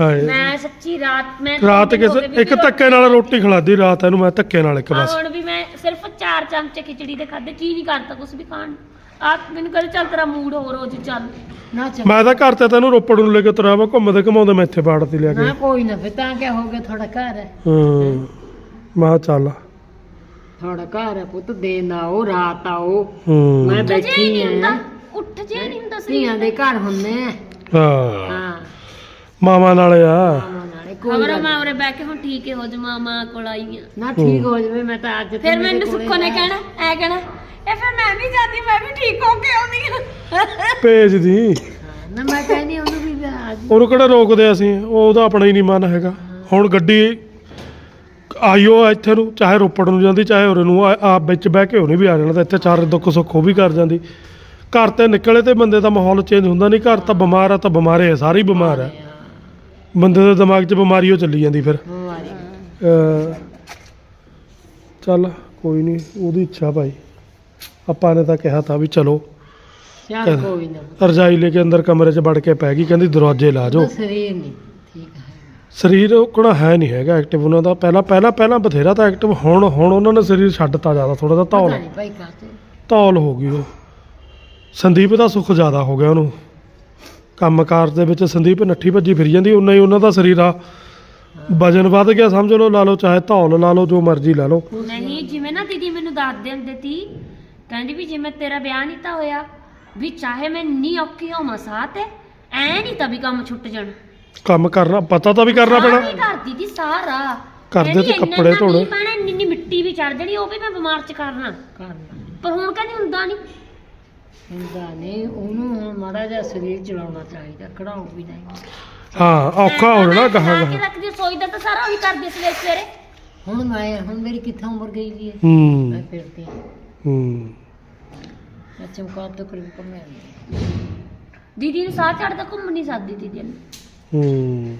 ਹਾਏ। ਮੈਂ ਸੱਚੀ ਰਾਤ ਮੈਂ ਰਾਤ ਕਿਸੇ ਇੱਕ ਧੱਕੇ ਨਾਲ ਰੋਟੀ ਖਿਲਾਦੀ ਰਾਤ ਇਹਨੂੰ ਮੈਂ ਧੱਕੇ ਨਾਲ ਇੱਕ ਬਸ। ਹੁਣ ਵੀ ਮੈਂ ਸਿਰਫ ਚਾਰ ਚਮਚੇ ਖਿਚੜੀ ਦੇ ਖਾਦੇ ਕੀ ਨਹੀਂ ਕਰਦਾ ਕੁਝ ਵੀ ਖਾਣ ਆ ਮੈਨੂੰ ਕਹਿੰਦੇ ਚੱਲ ਤੇਰਾ ਮੂਡ ਹੋਰ ਹੋ ਜੀ ਚੱਲ। ਨਾ ਚੱਲ ਮੈਂ ਤਾਂ ਘਰ ਤੇ ਤੈਨੂੰ ਰੋਪੜ ਨੂੰ ਲੈ ਕੇ ਤੁਰਿਆ ਵਾ ਘੁੰਮਦੇ ਘਮਾਉਂਦੇ ਮੈਂ ਇੱਥੇ ਬਾੜਤੀ ਲਿਆ ਕੇ। ਨਾ ਕੋਈ ਨਾ ਫਿਰ ਤਾਂ ਕਿਆ ਹੋ ਗਿਆ ਤੁਹਾਡਾ ਘਰ ਹੈ। ਹੂੰ। ਮੈਂ ਕਿਹਾ ਚੱਲ। ਤੁਹਾਡਾ ਘਰ ਹੈ ਪੁੱਤ ਦਿਨ ਆਓ ਰਾਤ ਆਓ। ਹੂੰ। ਮੈਂ ਜੇ ਬੈਠੀ ਨਹੀਂ ਹੁੰਦਾ ਹਾਂ ਉੱਠ ਜੇ ਨਹੀਂ ਹੁੰਦਾ ਸਰੀਰ ਧੀਆਂ ਦੇ ਘਰ ਹੁੰਦੇ ਆ। ਹਾਂ। ਹਾਂ। ਮਾਮਾ ਨਾਲ ਆ। ਮਾਮਾ ਨਾਲੇ ਕੋਈ ਖਬਰ ਗੱਲ ਮੈਂ ਉਰੇ ਕੇ ਹੁਣ ਠੀਕ ਹੀ ਹੋ ਜਾ ਮਾਂ ਕੋਲ ਆਈ ਆ। ਨਾ ਠੀਕ ਹੋ। ਜਾਵੇ ਮੈਂ ਤਾਂ ਅੱਜ ਤੇ ਫਿਰ ਮੇਰੇ ਮੈਨੂੰ ਕੋਲੇ ਸੁੱਖੋ ਨੇ। ਕਹਿਣਾ ਐ ਕਹਿਣਾ ਇਹ ਫਿਰ ਮੈਂ ਵੀ ਜਾਂਦੀ ਮੈਂ ਵੀ ਠੀਕ ਹੋ ਕੇ ਆਉਂਦੀ ਆ ਭੇਜਦੀ ਹਾਂ, ਨਾ ਮੈਂ ਕਹਿੰਦੀ ਉਹਨੂੰ ਵੀ ਅੱਜ ਉਹਨੂੰ ਕਿਹੜਾ ਰੋਕਦੇ ਅਸੀਂ? ਉਹ ਉਹਦਾ ਆਪਣਾ ਹੀ ਨਹੀਂ ਮਨ ਹੈਗਾ। ਹੁਣ ਗੱਡੀ ਆਇਓ ਇੱਥੇ ਨੂੰ ਚਾਹੇ ਰੋਪੜ ਨੂੰ ਜਾਂਦੀ ਚਾਹੇ ਉਰੇ ਨੂੰ ਆ ਆ ਵਿੱਚ ਬਹਿ ਕੇ ਉਹਨੇ ਵੀ ਆ ਜਾਣਾ ਤਾਂ ਇੱਥੇ ਚਾਰ ਦੁੱਖ ਸੁੱਖ ਉਹ ਵੀ ਕਰ ਜਾਂਦੀ। ਘਰ ਤੇ ਨਿਕਲੇ ਤੇ ਬੰਦੇ ਦਾ ਮਾਹੌਲ ਚੇਂਜ ਹੁੰਦਾ ਨਹੀਂ। ਘਰ ਤਾਂ ਬਿਮਾਰ ਆ ਤਾਂ ਬਿਮਾਰੇ ਆ ਸਾਰੇ ਬਿਮਾਰ ਆ ਬੰਦੇ ਦੇ ਦਿਮਾਗ 'ਚ ਬਿਮਾਰੀ ਉਹ ਚੱਲੀ ਜਾਂਦੀ ਫਿਰ। ਬਿਮਾਰੀ। ਅਹ ਚੱਲ ਕੋਈ ਨਹੀਂ ਉਹਦੀ ਇੱਛਾ ਭਾਈ। ਆਪਾਂ ਨੇ ਤਾਂ ਕਿਹਾ ਤਾਂ ਵੀ ਚਲੋ। ਚੱਲ ਕੋਈ ਨਾ ਰਜਾਈ ਲੈ ਕੇ ਅੰਦਰ ਕਮਰੇ 'ਚ ਵੜ ਕੇ ਪੈ ਗਈ ਕਹਿੰਦੀ ਦਰਵਾਜ਼ੇ ਲਾ ਜਾਓ। ਉਹਦਾ ਸਰੀਰ ਨਹੀਂ ਠੀਕ ਹੈ। ਸਰੀਰ ਹੈ ਨਹੀਂ ਹੈਗਾ ਐਕਟਿਵ ਉਹਨਾਂ ਦਾ। ਪਹਿਲਾਂ ਪਹਿਲਾਂ ਪਹਿਲਾਂ ਬਥੇਰਾ ਤਾਂ ਐਕਟਿਵ ਹੁਣ ਹੁਣ ਉਹਨਾਂ ਨੇ ਸਰੀਰ ਛੱਡਤਾ ਜ਼ਿਆਦਾ ਥੋੜਾ ਜਿਹਾ ਪਤਾ ਧੌਲ ਨਹੀਂ ਭਾਈ ਕਾਤੇ ਧੌਲ ਹੋ ਗਈ ਉਹ। ਸੰਦੀਪ ਦਾ ਸੁੱਖ ਜ਼ਿਆਦਾ ਹੋ ਗਿਆ ਉਹਨੂੰ। ਕੰਮਕਾਰ ਦੇ ਵਿੱਚ ਸੰਦੀਪ ਨੱਠੀ ਭੱਜੀ ਫਿਰ ਜਾਂਦੀ ਉਨਾ ਹੀ ਉਹਨਾਂ ਦਾ ਸਰੀਰ ਆ। ਵਜਨ ਵੱਧ ਗਿਆ ਸਮਝ ਲਓ ਲਾ ਲਓ ਚਾਹੇ ਧੌਲ ਲਾ ਲਓ ਜੋ ਮਰਜ਼ੀ ਲਾ ਲਓ। ਨਹੀਂ ਜਿਵੇਂ ਨਾ ਦੀਦੀ ਮੈਨੂੰ ਦੱਸਦੇ ਹੁੰਦੇ ਤੀ ਕਹਿੰਦੀ ਵੀ ਜਿਵੇਂ ਤੇਰਾ ਵਿਆਹ ਨਹੀਂ ਤਾਂ ਹੋਇਆ ਵੀ ਚਾਹੇ ਮੈਂ ਇੰਨੀ ਔਖੀ ਹੋਵਾਂ ਤੇ ਐ ਨਹੀਂ ਤਾਂ ਵੀ ਕੰਮ ਛੁੱਟ ਜਾਣ। ਕੰਮ ਕਰਨਾ ਪਤਾ ਤਾਂ ਵੀ ਕਰਨਾ ਪੈਣਾ। ਸਾਰੀ ਕਰਦੀ ਦੀ ਸਾਰਾ। ਕਰਦੇ ਕਹਿੰਦੀ ਤੇ ਇੰਨਾ ਕੱਪੜੇ ਇੰਨਾ ਧੋਣੇ। ਮੀਂਹ ਪੈਣਾ ਇੰਨੀ ਇੰਨੀ ਮਿੱਟੀ ਵੀ ਚੜ ਜਣੀ ਉਹ ਵੀ ਮੈਂ ਬਿਮਾਰ ਚ ਕਰਨਾ। ਕਰਨਾ ਪਰ ਹੁਣ ਕਹਿੰਦੀ ਹੁੰਦਾ ਨਹੀਂ। ਹੁੰਦਾ ਨਹੀਂ ਉਹਨੂੰ ਹੁਣ ਮਾੜਾ ਜਿਹਾ ਸਰੀਰ ਚਲਾਉਣਾ ਚਾਹੀਦਾ ਕਢਾਉ ਵੀ ਨਹੀਂ। ਹਾਂ ਔਖਾ ਹੋ ਜਾਣਾ ਗਾਹਾਂ ਕੇ ਰੱਖਦੀ ਸੋਈ ਦਾ ਤਾਂ ਸਾਰਾ ਉਹੀ ਕਰਦੀ ਸਵੇਰੇ ਸਵੇਰੇ ਹੁਣ ਮੈਂ ਹੁਣ ਮੇਰੀ ਕਿੱਥੇ ਉਮਰ ਗਈ ਵੀ ਹੈ ਹੂੰ। ਮੈਂ ਫਿਰਦੀ ਹਾਂ। ਹੂੰ। ਮੈਂ ਚਮਕੌਰ ਤੋਂ ਕਰੀਬ ਨਹੀਂ ਦੀਦੀ ਨੂੰ ਸਾਹ ਚੜਦਾ ਘੁੰਮ ਨਹੀਂ ਸਕਦੀ ਦੀਦੀ ਨੂੰ। ਹੂੰ।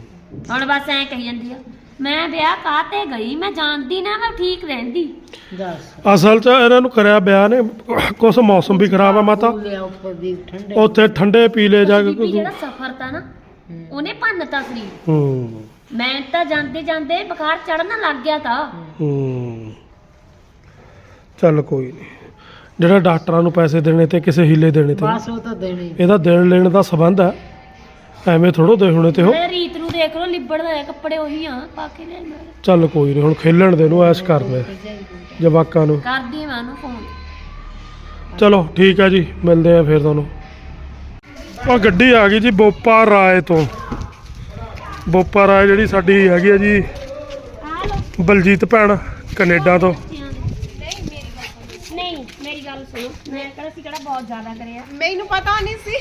ਹੁਣ ਬਸ ਐਂ ਕਹੀ ਜਾਂਦੀ ਆ ਮੈਂ ਵਿਆਹ ਕਾਤੇ ਗਈ ਮੈਂ ਜਾਣਦੀ ਨਾ ਮੈਂ ਠੀਕ ਰਹਿੰਦੀ। ਦੱਸ। ਅਸਲ 'ਚ ਇਹਨਾਂ ਨੂੰ ਕਰਿਆ ਬਿਆਹ ਨੇ ਕੁਛ ਮੌਸਮ ਵੀ ਖਰਾਬ ਆ ਮਾਤਾ। ਲਿਆ ਉੱਪਰ ਦੀ ਠੰਡੇ। ਉੱਥੇ ਠੰਡੇ ਪੀਲੇ ਜਾ ਕੇ ਬੀਬੀ ਜਿਹੜਾ ਸਫਰ ਤਾਂ ਨਾ ਹੂੰ। ਉਹਨੇ ਭੰਨਤਾ ਸਰੀਰ। ਹੂੰ। ਮੈਂ ਤਾਂ ਜਾਂਦੇ ਜਾਂਦੇ ਬੁਖਾਰ ਚੜਨ ਲੱਗ ਗਿਆ ਤਾਂ। ਹੂੰ। ਚੱਲ ਕੋਈ ਨਹੀਂ ਜਿਹੜਾ ਡਾਕਟਰਾਂ ਨੂੰ ਪੈਸੇ ਦੇਣੇ ਤੇ ਕਿਸੇ ਹੀਲੇ ਦੇਣੇ ਤੇ। ਬਸ ਉਹ ਤਾਂ ਦੇਣੀ। ਇਹਦਾ ਦੇਣ ਲੈਣ ਦਾ ਸਬੰਧ ਹੈ। ਐਵੇਂ ਥੋੜੋ ਦੇ ਹੋਣੇ ਤੇ ਉਹ। ਮੈਂ ਰੀਤ ਨੂੰ ਦੇਖ ਲਓ ਲਿਬੜਦਾ ਹੈ ਕੱਪੜੇ ਉਹੀ ਆ ਪਾ ਕੇ ਲੈ ਮੈਂ ਚੱਲ ਕੋਈ ਨਹੀਂ ਹੁਣ ਖੇਲਣ ਦੇ ਨੂੰ ਐਸ਼ ਕਰਦੇ ਜਵਾਕਾਂ ਨੂੰ। ਕਰਦੀ ਮੈਂ ਉਹਨੂੰ ਫੋਨ ਚਲੋ ਠੀਕ ਹੈ ਜੀ ਮਿਲਦੇ ਆ ਫਿਰ ਤੁਹਾਨੂੰ। ਆ ਗੱਡੀ ਆ ਗਈ ਜੀ ਬੋਪਾ ਰਾਏ ਤੋਂ। ਬੋਪਾ ਰਾਏ ਜਿਹੜੀ ਸਾਡੀ ਹੈਗੀ ਆ ਜੀ ਲੋ ਬਲਜੀਤ ਭੈਣ ਕੈਨੇਡਾ ਤੋਂ। ਸੁਣੋ ਮੈਂ ਕਿਹੜਾ ਸੀ ਕਿਹੜਾ ਬਹੁਤ ਜ਼ਿਆਦਾ ਕਰਿਆ ਮੈਨੂੰ ਪਤਾ ਨਹੀਂ ਸੀ।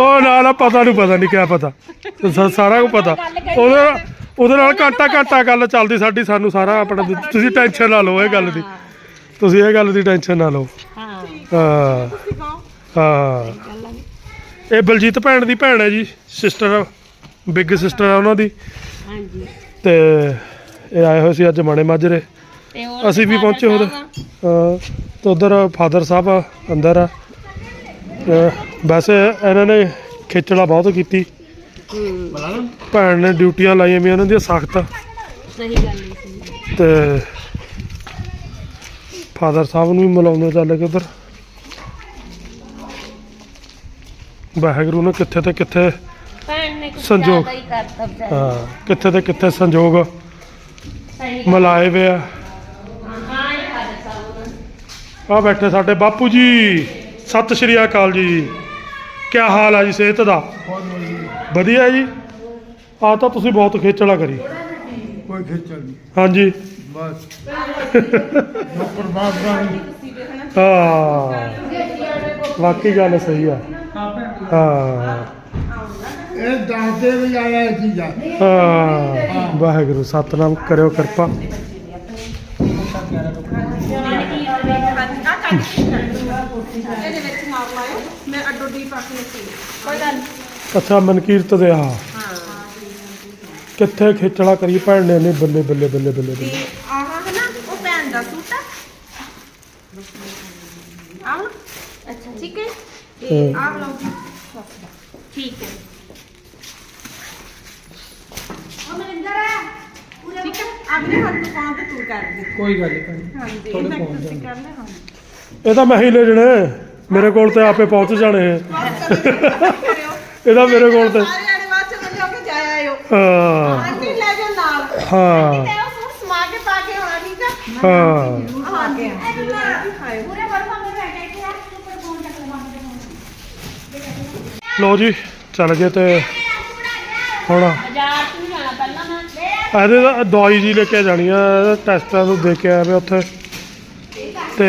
ਉਹ ਨਾ ਨਾ ਪਤਾ ਨੂੰ ਪਤਾ ਨਹੀਂ ਕਿਆ ਪਤਾ। ਸ- ਸਾਰਾ ਕੁ ਪਤਾ। ਉਹਦੇ ਨਾਲ ਉਹਦੇ ਨਾਲ ਘੰਟਾ ਘੰਟਾ ਗੱਲ ਚੱਲਦੀ ਸਾਡੀ ਸਾਨੂੰ ਸਾਰਾ ਆਪਣਾ ਤੁਸੀਂ ਟੈਨਸ਼ਨ ਨਾ ਲਓ ਇਹ ਗੱਲ ਦੀ। ਤੁਸੀਂ ਇਹ ਗੱਲ ਦੀ ਟੈਨਸ਼ਨ ਨਾ ਲਓ। ਹਾਂ। ਹਾਂ। ਹਾਂ। ਇਹ ਬਲਜੀਤ ਭੈਣ ਦੀ ਭੈਣ ਹੈ ਜੀ ਸਿਸਟਰ ਬਿਗ ਸਿਸਟਰ ਆ ਉਹਨਾਂ ਦੀ। ਹਾਂਜੀ। ਤੇ ਇਹ ਆਏ ਹੋਏ ਸੀ ਅੱਜ ਮਾਣੇ ਮਾਜਰੇ। ਤੇ ਹੋਰ ਅਸੀਂ ਵੀ ਪਹੁੰਚੇ ਉਹਦੇ। ਹਾਂ। ਤੇ ਉਧਰ ਫਾਦਰ ਸਾਹਿਬ ਅੰਦਰ ਆ। ਵੈਸੇ ਇਹਨਾਂ ਨੇ ਖੇਚਲਾ ਬਹੁਤ ਕੀਤੀ। ਭੈਣ ਨੇ ਡਿਊਟੀਆਂ ਲਾਈਆਂ ਵੀ ਉਹਨਾਂ ਦੀਆਂ ਸਖਤ। ਸਹੀ ਗੱਲ ਹੈ ਸਹੀ ਤੇ ਫਾਦਰ ਸਾਹਿਬ ਨੂੰ ਵੀ ਮਿਲਾਉਂਦੇ ਚੱਲ ਕੇ ਉਧਰ। ਵਾਹਿਗੁਰੂ ਨੇ ਕਿੱਥੇ ਤੇ ਕਿੱਥੇ ਸੰਜੋਗ। ਹੀ ਕਿੱਥੇ ਤੇ ਕਿੱਥੇ ਸੰਜੋਗ ਮਿਲਾਏ ਵੇ ਆ ਹਾਂ ਇਹ father ਸਾਹਿਬ ਉਹਨਾਂ ਆ ਬੈਠੇ ਸਾਡੇ ਬਾਪੂ ਜੀ। ਸਤਿ ਸ਼੍ਰੀ ਅਕਾਲ ਜੀ। ਕੀ ਹਾਲ ਆ ਜੀ ਸਿਹਤ ਦਾ? ਵਧੀਆ ਜੀ। ਆ ਤਾਂ ਤੁਸੀਂ ਬਹੁਤ ਖੇਚਲਾ ਕਰੀ। ਕੋਈ ਖੇਚਲ ਨਹੀਂ। ਹਾਂਜੀ। ਬਸ। ਦਾ ਹਾਂ। ਵਾਕਈ ਗੱਲ ਸਹੀ ਆ। ਹਾਂ। ਇਹ ਦੱਸਦੇ ਵੀ ਆਇਆ ਇਹ ਚੀਜ਼ਾਂ। ਹਾਂ। ਵਾਹਿਗੁਰੂ ਸਤਨਾਮ ਕਰਿਓ ਕਿਰਪਾ। ਇਹਦੇ ਵਿੱਚ ਮਾਰ ਲਾਇਓ ਮੈਂ ਅੱਡੋ ਡੀ ਪਾ ਕੇ ਰੱਖੀ ਕੋਈ ਗੱਲ ਅੱਛਾ ਮਨਕੀਰਤ ਦੇ ਆ ਕਿੱਥੇ ਖੇਚਲਾ ਕਰੀ ਭੈਣ ਨੇ ਨਹੀਂ ਬੱਲੇ ਬੱਲੇ ਬੱਲੇ ਬੱਲੇ ਆਹ ਹੈ ਨਾ ਉਹ ਭੈਣ ਦਾ ਸੂਟ ਆ। ਆਹ। ਅੱਛਾ ਠੀਕ ਹੈ। ਤੇ। ਆਹ ਲਓ ਦਾ ਠੀਕ ਹੈ। ਠੀਕ ਹੈ। ਆਪਣੇ ਹੱਥ ਨੂੰ ਤੇ ਤੂੰ ਕਰ ਦੇ। ਕੋਈ ਗੱਲ ਨਹੀਂ ਹਾਂਜੀ ਪਹੁੰਚ ਤੁਸੀਂ। ਕਰ ਲੈ ਹਾਂ ਇਹ ਤਾਂ ਮੈਂ ਹੀ ਲੈ ਜਣੇ ਮੇਰੇ ਕੋਲ ਤੇ ਆਪੇ ਪਹੁੰਚ ਜਾਣੇ ਇਹ। ਇਹਦਾ ਮੇਰੇ ਕੋਲ ਤੇ ਸਾਰੇ ਆਣੇ ਬਾਅਦ ਚ ਲੈ ਕੇ ਜਾਇਆ ਆਇਓ। ਹਾਂ। ਆਂਟੀ ਲੈ ਜਾ ਨਾਲ। ਹਾਂ। ਤੇ ਉਹ ਸੂਟ ਸਮਾ ਕੇ ਪਾ ਕੇ ਆਉਣਾ ਠੀਕ ਆ? ਹਾਂ। ਹਾਂਜੀ ਲੋ ਜੀ ਚੱਲ ਗਏ ਤੇ ਹੁਣ ਬਾਜ਼ਾਰ ਚ ਨਹੀਂ ਜਾਣਾ ਪਹਿਲਾਂ ਮੈਂ ਇਹਦੇ ਦਾ ਦਵਾਈ ਜੀ ਲੈ ਕੇ ਜਾਣੀ ਆ ਟੈਸਟਾਂ ਨੂੰ ਦੇ ਕੇ ਆਇਆ ਵੇ ਉੱਥੇ। ਤੇ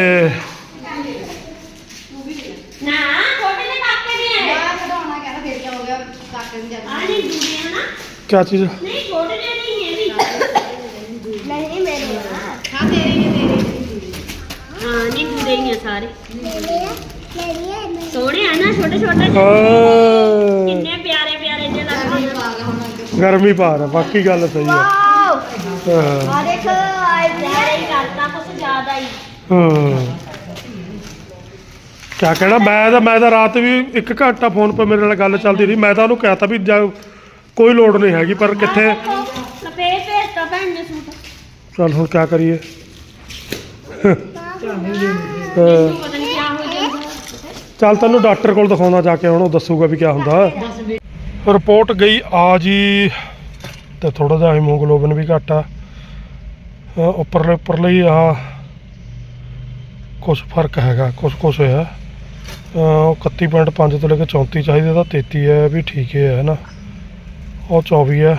ਨਾ ਛੋਟੇ ਨੇ ਕਾਕੇ ਨਹੀਂ ਆਏ ਆ ਨਹੀਂ ਦੂਰੇ ਆ ਨਾ ਕਿਆ ਚੀਜ਼? ਨਹੀਂ ਛੋਟੇ ਜਿਹੇ ਨਹੀਂ ਹੈ ਵੀ ਨਹੀਂ ਮੇਰੇ ਹਾਂ ਨਹੀਂ ਦੂਰੇ ਹੀ ਆ ਸਾਰੇ। ਸੋਹਣੇ ਆ ਨਾ ਛੋਟੇ ਛੋਟੇ ਕਿੰਨੇ ਪਿਆਰੇ ਪਿਆਰੇ ਜਿਹੇ ਲੱਗਦੇ ਆ। ਗਰਮੀ ਪਾ ਰਿਹਾ ਬਾਕੀ ਗੱਲ ਸਹੀ ਹੈ। ਹਾਂ ਦੇਖੋ ਆਏ ਪਿਆਰੇ ਹੀ ਕਰਤਾ ਕੁਛ ਜ਼ਿਆਦਾ ਹੀ। ਹਾਂ। ਕਿਆ ਕਹਿਣਾ ਮੈਂ ਤਾਂ ਮੈਂ ਤਾਂ ਰਾਤ ਵੀ ਇੱਕ ਘੰਟਾ ਫੋਨ 'ਤੇ ਮੇਰੇ ਨਾਲ ਗੱਲ ਚੱਲਦੀ ਰਹੀ। ਮੈਂ ਤਾਂ ਉਹਨੂੰ ਕਹਿਤਾ ਵੀ ਜਾ ਕੋਈ ਲੋੜ ਨਹੀਂ ਹੈਗੀ ਪਰ ਕਿੱਥੇ? ਲਪੇ ਭੇਜਤਾ ਭੈਣ ਨੇ ਸੂਟ। ਚੱਲ ਹੁਣ ਕਰੀਏ। ਪਤਾ ਨਹੀਂ ਕੀ ਹੋ। ਜਾਂਦਾ ਚੱਲ ਤੈਨੂੰ ਡਾਕਟਰ ਕੋਲ ਦਿਖਾਉਣਾ ਜਾ ਕੇ ਹੁਣ ਉਹ ਦੱਸੂਗਾ ਵੀ ਕਿਆ ਹੁੰਦਾ। ਰਿਪੋਰਟ ਗਈ ਆ ਜੀ ਤੇ ਥੋੜਾ ਜਿਹਾ ਹੀਮੋਗਲੋਬਿਨ ਵੀ ਘੱਟ ਆ। ਉੱਪਰਲੇ ਉੱਪਰਲੇ ਹੀ ਆ। ਕੁਝ ਫ਼ਰਕ ਹੈਗਾ ਕੁਝ ਕੁਝ ਹੋਇਆ। ਅਹ 31.5 ਤੋਂ ਲੈ ਕੇ 34 ਚਾਹੀਦਾ ਤਾਂ 33 ਹੈ ਵੀ ਠੀਕ ਹੀ ਹੈ ਨਾ? ਉਹ 24 ਹੈ।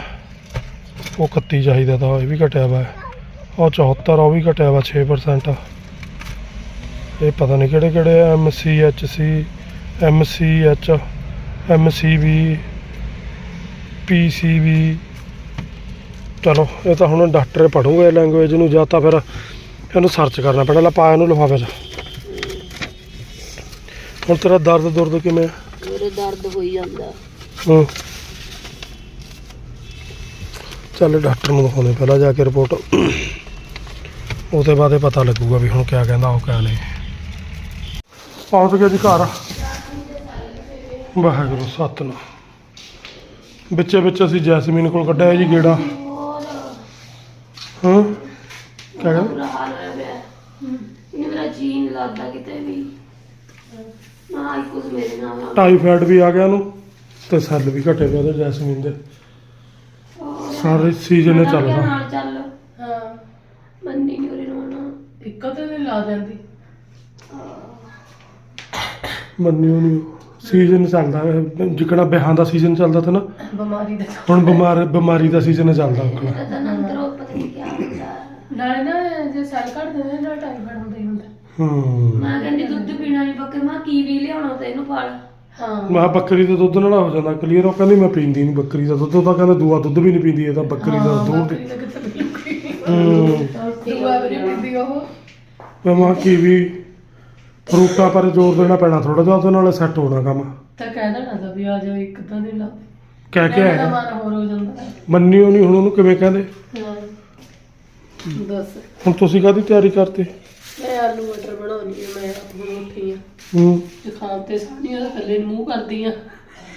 ਉਹ 31 ਚਾਹੀਦਾ ਤਾਂ ਇਹ ਵੀ ਘਟਿਆ ਵਾ। ਉਹ 74 ਉਹ ਵੀ ਘਟਿਆ ਵਾ 6% ਇਹ ਪਤਾ ਨਹੀਂ ਕਿਹੜੇ ਕਿਹੜੇ M C H C M C H M C V P C ਵੀ ਚਲੋ ਇਹ ਤਾਂ ਹੁਣ ਡਾਕਟਰ ਪੜੂਗਾ ਲੈਂਗੁਏਜ ਨੂੰ ਜਾਂ ਤਾਂ ਫਿਰ ਇਹਨੂੰ ਸਰਚ ਕਰਨਾ ਪੈਣਾ ਲੈ ਪਾ ਇਹਨੂੰ ਲਿਫਾਫੇ 'ਚ। ਹੁਣ ਤੇਰਾ ਦਰਦ ਦੁਰਦ ਕਿਵੇਂ ਮੇਰੇ ਦਰਦ ਹੋਈ ਜਾਂਦਾ। ਹੂੰ। ਚੱਲ ਡਾਕਟਰ ਨੂੰ ਦਿਖਾਉਣੇ ਪਹਿਲਾਂ ਜਾ ਕੇ ਰਿਪੋਰਟ ਉਹਦੇ ਬਾਅਦ ਇਹ ਪਤਾ ਲੱਗੂਗਾ ਵੀ ਹੁਣ ਕਿਆ ਕਹਿੰਦਾ ਉਹ ਕਿਆ ਨਹੀਂ। ਪਹੁੰਚ ਗਿਆ ਜੀ ਘਰ। ਵਾਹਿਗੁਰੂ ਸਤਨਾਮ। ਵਿੱਚੇ ਵਿੱਚ ਅਸੀਂ ਜੈਸਮੀਨ ਕੋਲ ਕੱਢਿਆ ਜੀ ਗੇੜਾ। ਹਾਂ? ਕਿਆ ਕਹਿੰਦਾ? ਮੇਰਾ ਜੀਨ ਲੱਗਦਾ ਕਿਤੇ ਵੀ। ਨਾ ਹੀ ਕੁਝ ਮੇਰੇ ਨਾਲ ਆ। ਟਾਈਫਾਇਡ ਵੀ ਆ ਗਿਆ ਉਹਨੂੰ ਤੇ ਸੈੱਲ ਵੀ ਘਟੇ ਪਏ ਉਹਦੇ ਜੈਸਮੀਨ ਦੇ। ਸਾਰੇ ਸੀਜ਼ਨ ਚੱਲਦਾ ਕਿਹਾ ਨਾਲ ਚੱਲ। ਹਾਂ। ਮੰਨੀ ਨਹੀਂ ਉਰੇ ਰੋਣਾ। ਇੱਕੋ ਤੇ ਲਾ ਦਿੰਦੀ। ਮੰਨਿਓ ਨਹੀਂ ਸੀਜ਼ਨ ਚੱਲਦਾ ਹੈ, ਜਿਕਣਾ ਵਿਆਹਾਂ ਦਾ ਸੀਜ਼ਨ ਚੱਲਦਾ ਤਾ ਨਾ। ਬਿਮਾਰੀ ਦਾ ਹੁਣ ਬਿਮਾਰ ਬਿਮਾਰੀ ਦਾ ਸੀਜ਼ਨ ਚੱਲਦਾ ਉਕਣਾ ਤਾਂ ਤਾਂ ਅੰਦਰੋਂ ਪਤਾ ਨਹੀਂ ਕੀ ਹੁੰਦਾ। ਨਾਲੇ ਨਾ ਜੇ ਸੈੱਲ ਘਟ ਦਿੰਦੇ ਨਾਲ ਹੁੰਦਾ ਹੀ ਹੁੰਦਾ ਹੂੰ। ਮੈਂ ਕਹਿੰਦੀ ਦੁੱਧ ਪੀਣਾ ਨਹੀਂ ਬੱਕਰ ਮੈਂ ਕੀਵੀ ਲਿਆਉਣਾ ਤੇ ਇਹਨੂੰ ਪਾਲ ਹਾਂ। ਮੈਂ ਕਿਹਾ ਬੱਕਰੀ ਦੇ ਦੁੱਧ ਨਾਲ ਹੋ ਜਾਂਦਾ ਕਲੀਅਰ ਉਹ ਕਹਿੰਦੀ ਮੈਂ ਪੀਂਦੀ ਨਹੀਂ ਬੱਕਰੀ ਦਾ ਦੁੱਧ ਉਹ ਤਾਂ ਕਹਿੰਦਾ ਦੂਆ ਦੁੱਧ ਵੀ ਨਹੀਂ ਪੀਂਦੀ ਇਹ ਤਾਂ ਬੱਕਰੀ ਦਾ ਦੁੱਧ। ਦਾ ਹੂੰ। ਦੂਆ ਵੀ ਨੀ ਪੀਂਦੀ ਉਹ। ਮੈਂ ਕਿਹਾ ਕੀ ਵੀ ਫਰੂਟਾਂ ਪਰ ਜ਼ੋਰ ਦੇਣਾ ਪੈਣਾ ਥੋੜਾ ਜਿਹਾ ਉਹਦੇ ਨਾਲ ਸੈੱਟ ਹੋਣਾ ਕੰਮ। ਤਾਂ ਕਹਿ ਦੇਣਾ ਤਾਂ ਵੀ ਆ ਜਾਓ ਇੱਕ ਤਾਂ ਦਿਨ ਲਾ। ਕਹਿ ਕੇ ਆਇਆ। ਮਨ ਹੋਰ ਹੋ ਜਾਂਦਾ। ਮੰਨਿਓ ਨਹੀਂ ਹੁਣ ਉਹਨੂੰ ਕਿਵੇਂ ਕਹਿੰਦੇ। ਹਾਂ। ਦੱਸ ਹੁਣ ਤੁਸੀਂ ਕਾਹਦੀ ਤਿਆਰੀ ਕਰਤੇ? ਮੈਂ ਆਲੂ ਮਟਰ ਬਣਾਉਣੀ ਹੈ ਮੈਂ ਹੁਣ ਉੱਠੀ ਆ। ਹੂੰ। ਜ਼ੁਕਾਮ ਤੇ ਸਾਨੀਆਂ ਦਾ ਥੱਲੇ ਨੂੰ ਮੂੰਹ ਕਰਦੀ ਆ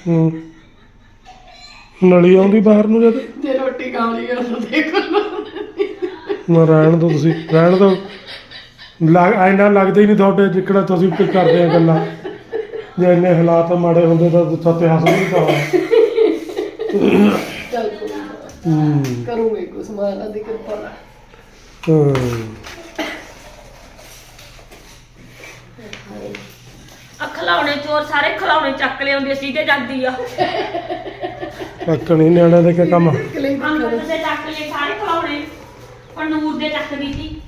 ਹੂੰ। ਨਲੀ ਆਉਂਦੀ ਬਾਹਰ ਨੂੰ ਜਦ? ਤੇ ਰੋਟੀ ਖਾਣੀ ਆ ਤਾਂ ਦੇਖ। ਨਾ ਰਹਿਣ ਦੋ ਤੁਸੀਂ ਰਹਿਣ ਦੋ ਲੱਗ ਐਨਾ ਲੱਗਦਾ ਹੀ ਨਹੀਂ ਤੁਹਾਡੇ ਜਿੱਕੜਾ ਤੁਸੀਂ ਕੀ ਕਰਦੇ ਆ ਗੱਲਾਂ। ਜੇ ਇੰਨੇ ਹਾਲਾਤ ਮਾੜੇ ਹੁੰਦੇ ਤਾਂ ਸੱਤੇ ਹੱਸ ਨਹੀਂ ਤਾਂ ਚੱਲ ਕੋਈ ਨਾ। ਹੂੰ। ਕਰੂੰਗੇ ਕੁਛ ਮਾਰਾ ਦੀ ਕਿਰਪਾ ਨਾਲ। ਹੂੰ। ਖਿਲਾਉਣੇ ਚੋਰ ਸਾਰੇ ਖਿਲਾਉਣੇ ਚੱਕ ਲਿਆਉਂਦੇ ਸੀ ਤੇ ਜਾਂਦੀ ਆ। ਕੱਕਣੀ ਨਿਆਣਿਆਂ ਦੇ ਕੀ ਕੰਮ? ਅੰਮ੍ਰਿਤ ਦੇ ਚੱਕ ਲਏ ਸਾਰੇ ਖਿਲਾਉਣੇ। ਪਰ ਨੂਰ ਦੇ ਚੱਕਦੀ ਸੀ।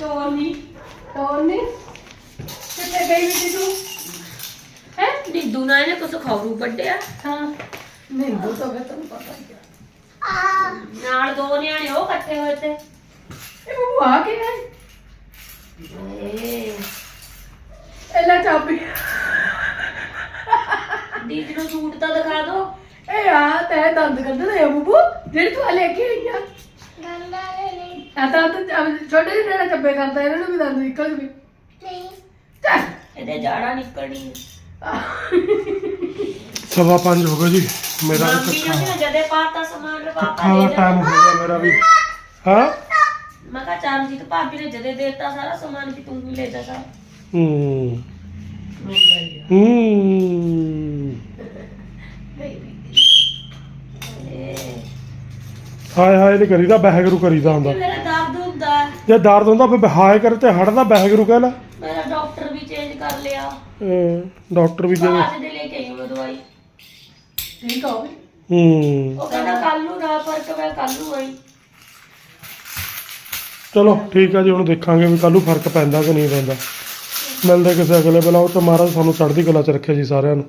ਚੋਰ ਨਹੀਂ ਹੋਰ ਨੀ? ਕਿੱਥੇ ਗਈ ਵੀ ਤੂੰ? ਹੈ? ਨਿੱਦੂ ਨਾਲ ਇਹਨੇ ਕੁਛ ਖੌਰੂ ਵੱਡਿਆ ਹਾਂ। ਨਹੀਂ ਉਹ ਤਾਂ ਫਿਰ ਤੈਨੂੰ ਪਤਾ ਹੀ ਆ। ਨਾਲ ਦੋ ਨਿਆਣੇ ਉਹ ਇਕੱਠੇ ਹੋਏ ਤੇ। ਇਹ ਬੂ ਆ ਕੇ ਹੈ ਏ। ਐਲਾ ਚਾਬੀ। ਦੀਦੀ ਨੂੰ ਸੂਟ ਤਾਂ ਦਿਖਾ ਦੋ। ਇਹ ਆ ਤੈ ਦੰਦ ਕੱਢਦੇ ਨੇ ਬੂਬੂ। ਜਿਹੜੀ ਤੂੰ ਆ ਲੈ ਕੇ ਆਈ ਆ। ਆ ਤਾਂ ਤੂੰ ਛੋਟੇ ਜਿਹੇ ਜਿਹੜਾ ਚੱਬੇ ਕਰਦਾ ਇਹਨਾਂ ਨੂੰ ਵੀ ਦੰਦ ਨਿਕਲ ਜਵੇ ਚੱਲ। ਇਹਦੇ ਜਾੜਾ ਨਿਕਲਣੀ ਸਵਾ ਪੰਜ ਹੋ ਗਏ ਜੀ। ਮੇਰਾ ਵੀ ਮਾਮੀ ਨੂੰ ਜਦੇ ਪਾਤਾ ਸਮਾਨ ਕੱਖਾਂ ਦਾ ਟਾਈਮ ਹੋ ਗਿਆ ਮੇਰਾ ਵੀ। ਹਾਂ? ਮੈਂ ਕਿਹਾ ਚਰਨਜੀਤ ਭਾਬੀ ਨੇ ਜਦੇ ਦੇਤਾ ਸਾਰਾ ਸਮਾਨ ਕਿ ਤੂੰ ਵੀ ਲੈ ਜਾ ਸਾਰਾ। ਹੂੰ। ਮੁੰਡਾ ਹੀ ਆ। ਹੂੰ ਏ, ਹਾਏ ਹਾਏ ਨਹੀਂ ਕਰੀਦਾ ਬਹਿਗਰੂ ਕਰੀਦਾ ਹੁੰਦਾ। ਮੇਰਾ ਦਰਦ ਹੁੰਦਾ। ਹੈ। ਜੇ ਦਰਦ ਹੁੰਦਾ ਫਿਰ ਹਾਏ ਕਰ ਤੇ ਹਟਦਾ ਬਹਿਗਰੂ ਕਹਿ ਲੈ। ਮੇਰਾ ਡਾਕਟਰ ਵੀ ਚੇਂਜ ਕਰ ਲਿਆ। ਅਹ ਡਾਕਟਰ ਵੀ ਕਹਿੰਦੇ ਅੱਜ ਦੇ ਲੈ ਕੇ ਆਈ ਮੈਂ ਦਵਾਈ। ਠੀਕ ਹੋ ਗਈ ਹੂੰ। ਉਹ ਕਹਿੰਦਾ ਕੱਲ ਨੂੰ ਨਾ ਫ਼ਰਕ ਮੈਂ ਕੱਲ ਨੂੰ ਆਈ। ਚਲੋ ਠੀਕ ਆ ਜੀ ਹੁਣ ਦੇਖਾਂਗੇ ਵੀ ਕੱਲ੍ਹ ਨੂੰ ਫ਼ਰਕ ਪੈਂਦਾ ਕਿ ਨਹੀਂ ਪੈਂਦਾ। ਮਿਲਦੇ ਕਿਸੇ ਅਗਲੇ ਬਲਾਉ ਚ। ਮਹਾਰਾਜ ਸਾਨੂੰ ਚੜ੍ਹਦੀ ਕਲਾ ਚ ਰੱਖੇ ਜੀ ਸਾਰਿਆਂ ਨੂੰ।